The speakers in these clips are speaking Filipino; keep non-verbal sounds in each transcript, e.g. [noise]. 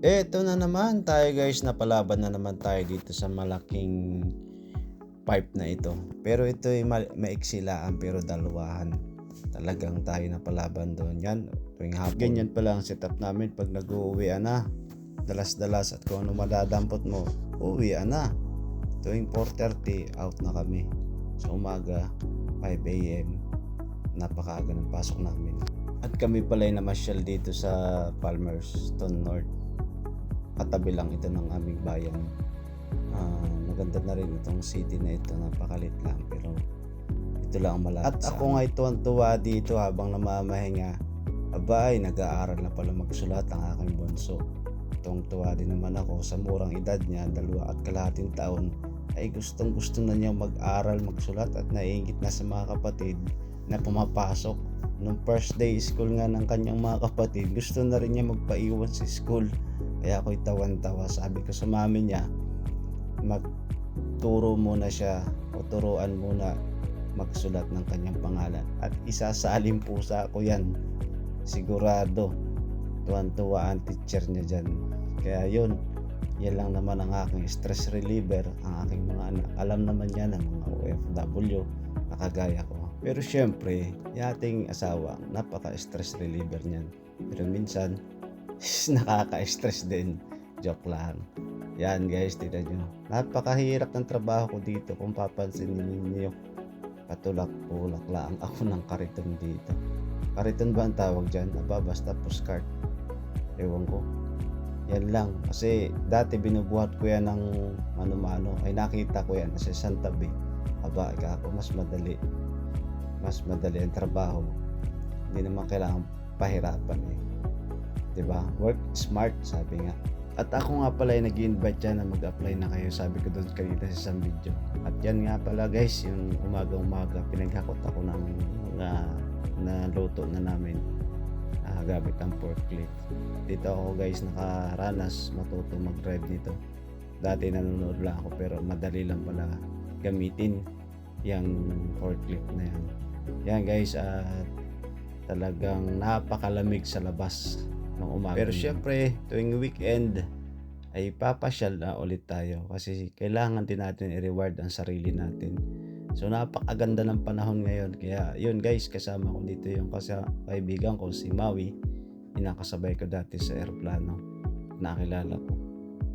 Eto na naman tayo guys, napalaban na naman tayo dito sa malaking pipe na ito. Pero ito ay ma- maiksilaan pero dalawahan. Talagang tayo napalaban doon. Yan, tuwing hapon. Ganyan pala ang setup namin pag nag-uwi na. Dalas-dalas at kung ano madadampot mo, uwi na. Tuwing 4.30, out na kami. Sa umaga, 5 a.m. Napakaaga ng pasok namin. At kami pala ay namasyal dito sa Palmerston North katabi lang ito ng aming bayan. Ah, maganda na rin itong city na ito, napakalit lang pero ito lang ang malapit At ako nga tuwan-tuwa dito habang namamahinga. Aba ay nag-aaral na pala magsulat ang aking bunso. Itong tuwa din naman ako sa murang edad niya, dalawa at kalahating taon, ay gustong gusto na niya mag-aral magsulat at naiingit na sa mga kapatid na pumapasok. Nung first day school nga ng kanyang mga kapatid, gusto na rin niya magpaiwan sa school. Kaya ako'y tawan-tawa. Sabi ko sa mami niya, magturo muna siya o turuan muna magsulat ng kanyang pangalan. At isasalin po sa ako yan. Sigurado. Tuwan-tuwa ang teacher niya dyan. Kaya yun, yan lang naman ang aking stress reliever, ang aking mga anak. Alam naman yan ng mga OFW na kagaya ko. Pero syempre, yung ating asawa, napaka-stress reliever niyan. Pero minsan, [laughs] nakaka-stress din. Joke lang. Yan guys, tignan nyo. Napakahirap ng trabaho ko dito kung papansin ninyo. Patulak-pulak lang [laughs] ako ng kariton dito. Kariton ba ang tawag dyan? Aba, basta postcard. Ewan ko. Yan lang. Kasi dati binubuhat ko yan ng mano-mano. Ay nakita ko yan sa Santa Bay. Aba, ako mas madali. Mas madali ang trabaho. Hindi naman kailangan pahirapan eh. 'Di ba? Work smart, sabi nga. At ako nga pala ay nag-invite dyan na mag-apply na kayo, sabi ko doon kanina sa isang video. At yan nga pala guys, yung umaga-umaga, pinaghakot ako ng mga na luto na namin uh, gamit ang forklift. Dito ako guys nakaranas matuto mag-drive nito. Dati nanonood lang ako pero madali lang pala gamitin yung forklift na yan. Yan guys, at uh, talagang napakalamig sa labas ng umaga. Pero syempre, tuwing weekend ay papasyal na ulit tayo kasi kailangan din natin i-reward ang sarili natin. So napakaganda ng panahon ngayon. Kaya yun guys, kasama ko dito yung kasi kaibigan ko si Maui. Inakasabay ko dati sa aeroplano. Nakilala ko.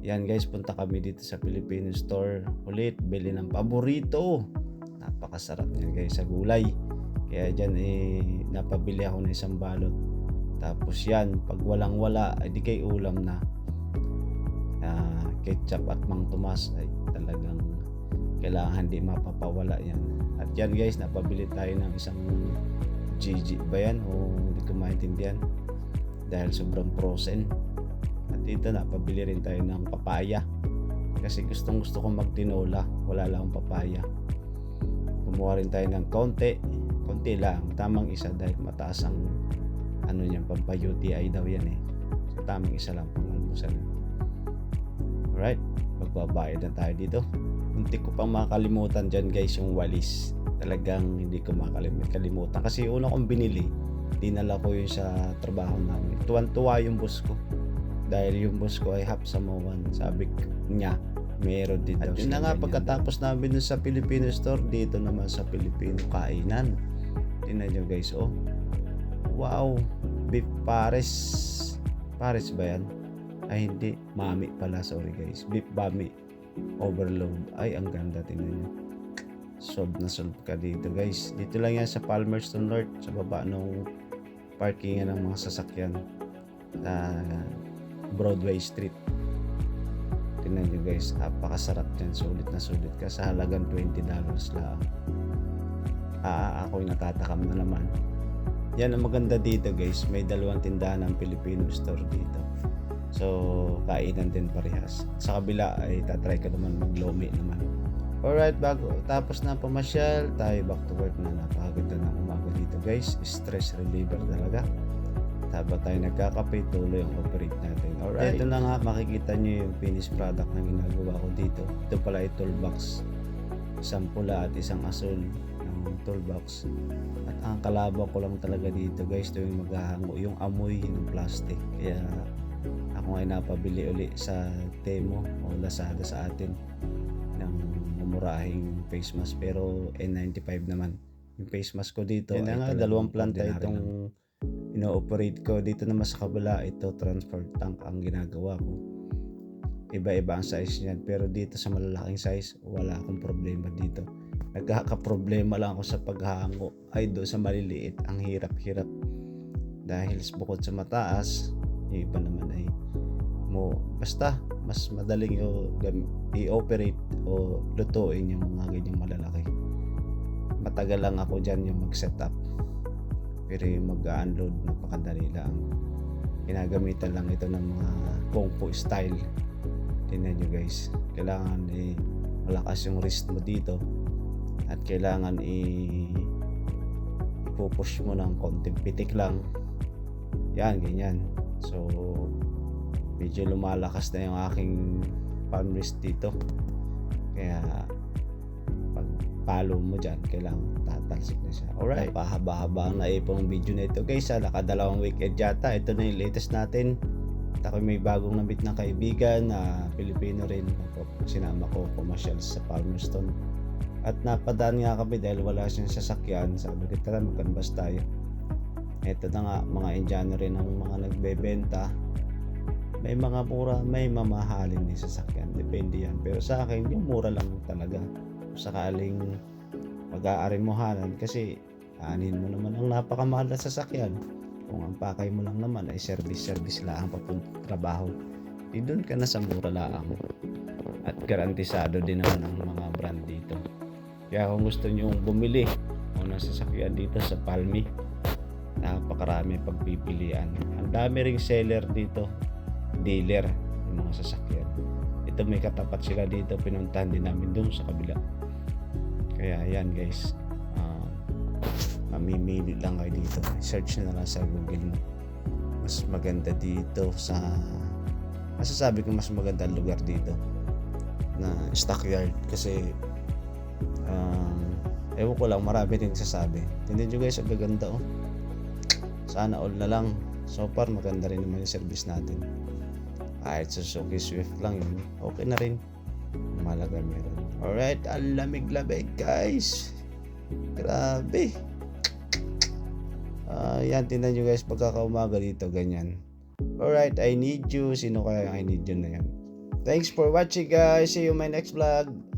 Yan guys, punta kami dito sa Filipino store ulit. Bili ng paborito. Napakasarap niyan guys sa gulay. Kaya dyan eh, napabili ako ng isang balot tapos yan, pag walang wala, ay di kay ulam na. Uh, ketchup at mang tumas ay talagang kailangan hindi mapapawala yan. At yan guys, napabili tayo ng isang GG ba yan o hindi ko maintindihan dahil sobrang frozen. At dito napabili rin tayo ng papaya kasi gustong gusto kong magtinola, wala lang papaya. Kumuha rin tayo ng konti, konti lang, tamang isa dahil mataas ang ano niyan, pampa-UTI daw yan eh. So, tamang isa lang pang almusal. Alright, magbabayad na tayo dito. Muntik ko pang makalimutan dyan guys yung walis. Talagang hindi ko makalimutan. Kasi una kong binili, dinala ko yun sa trabaho namin. Tuwan-tuwa yung boss ko. Dahil yung boss ko ay half Samoan. Sabi niya, meron din daw At yun na nga pagkatapos namin dun sa Filipino store, dito naman sa Filipino kainan. Tingnan nyo guys, oh. Wow, beef pares. Pares ba yan? Ay hindi, mami pala, sorry guys. Beef bami. Overload. Ay, ang ganda, tingnan nyo. Solve na solve ka dito guys. Dito lang yan sa Palmerston North, sa baba nung parkingan ng mga sasakyan sa Broadway Street. Tingnan nyo guys, napakasarap dyan. Sulit na sulit ka sa halagang $20 lang. Ah, ako'y natatakam na naman yan ang maganda dito guys. May dalawang tindahan ng Filipino store dito. So, kainan din parehas. Sa kabila ay tatry ko naman maglomi naman. Alright, bago tapos na pamasyal, tayo back to work na napakaganda ng umaga dito guys. Stress reliever talaga. Habang tayo nagkakape, tuloy ang operate natin. Alright, ito na nga, makikita nyo yung finished product na ginagawa ko dito. Ito pala ay toolbox. Isang pula at isang asul toolbox. At ang kalaban ko lang talaga dito guys tuwing maghahango yung amoy ng plastic. Kaya ako ay napabili uli sa Temo o Lazada sa atin ng mumurahing face mask. Pero N95 naman. Yung face mask ko dito Yun ay nga, dalawang planta itong ino-operate ko. Dito naman sa kabila ito transfer tank ang ginagawa ko. Iba-iba ang size niyan. Pero dito sa malalaking size wala akong problema dito nagkaka-problema lang ako sa paghahango. Ay do sa maliliit ang hirap-hirap. Dahil bukod sa mataas yung iba naman ay mo basta mas madaling i-operate o lutuin yung mga ganyang malalaki. Matagal lang ako dyan yung mag-setup. Pero yung mag-unload napakadali lang. Ginagamitan lang ito ng mga kung fu style. Tingnan nyo guys. Kailangan eh, malakas yung wrist mo dito at kailangan i ipupush mo ng konting pitik lang. Yan ganyan. So medyo lumalakas na yung aking palm wrist dito. Kaya pag palo mo dyan kailangan tatalsik na siya. Alright pahaba-haba ang naipong video na ito guys ha. Nakadalawang weekend yata. Ito na yung latest natin. At ako may bagong namit ng kaibigan na Pilipino rin. Ako, sinama ko pumasyal sa Palmerston at napadaan nga kami dahil wala siyang sasakyan. Sabi ko tara magkanbas tayo. Eto na nga mga Indiano rin ang mga nagbebenta. May mga mura may mamahalin din sasakyan. Depende yan. Pero sa akin yung mura lang talaga. Sakaling mag-aarimuhanan kasi anin mo naman ang napakamahal na sasakyan. Kung ang pakay mo lang naman ay service service lang papunta trabaho di doon ka na sa mura lang. At garantisado din naman ang mga brand dito kaya kung gusto nyo bumili o ng sasakyan dito sa Palmi napakarami pagpipilian. Ang dami ring seller dito dealer ng mga sasakyan. Ito may katapat sila dito pinuntahan din namin doon sa kabila. Kaya yan guys ah, mamimili lang kayo dito. Search na lang sa google. Mo mas maganda dito sa masasabi ko mas maganda ang lugar dito na stockyard kasi um, ewan ko lang marami din sasabi. Hindi nyo guys ang gaganda oh. Sana all na lang. So far maganda rin naman yung service natin. Kahit Suzuki Swift lang yun okay na rin. Malaga meron. Alright ang lamig-lamig guys. Grabe. Ah, yan tingnan nyo guys pagkakaumaga dito ganyan. Alright I need you. Sino kaya I need you na yan? Thanks for watching guys. See you in my next vlog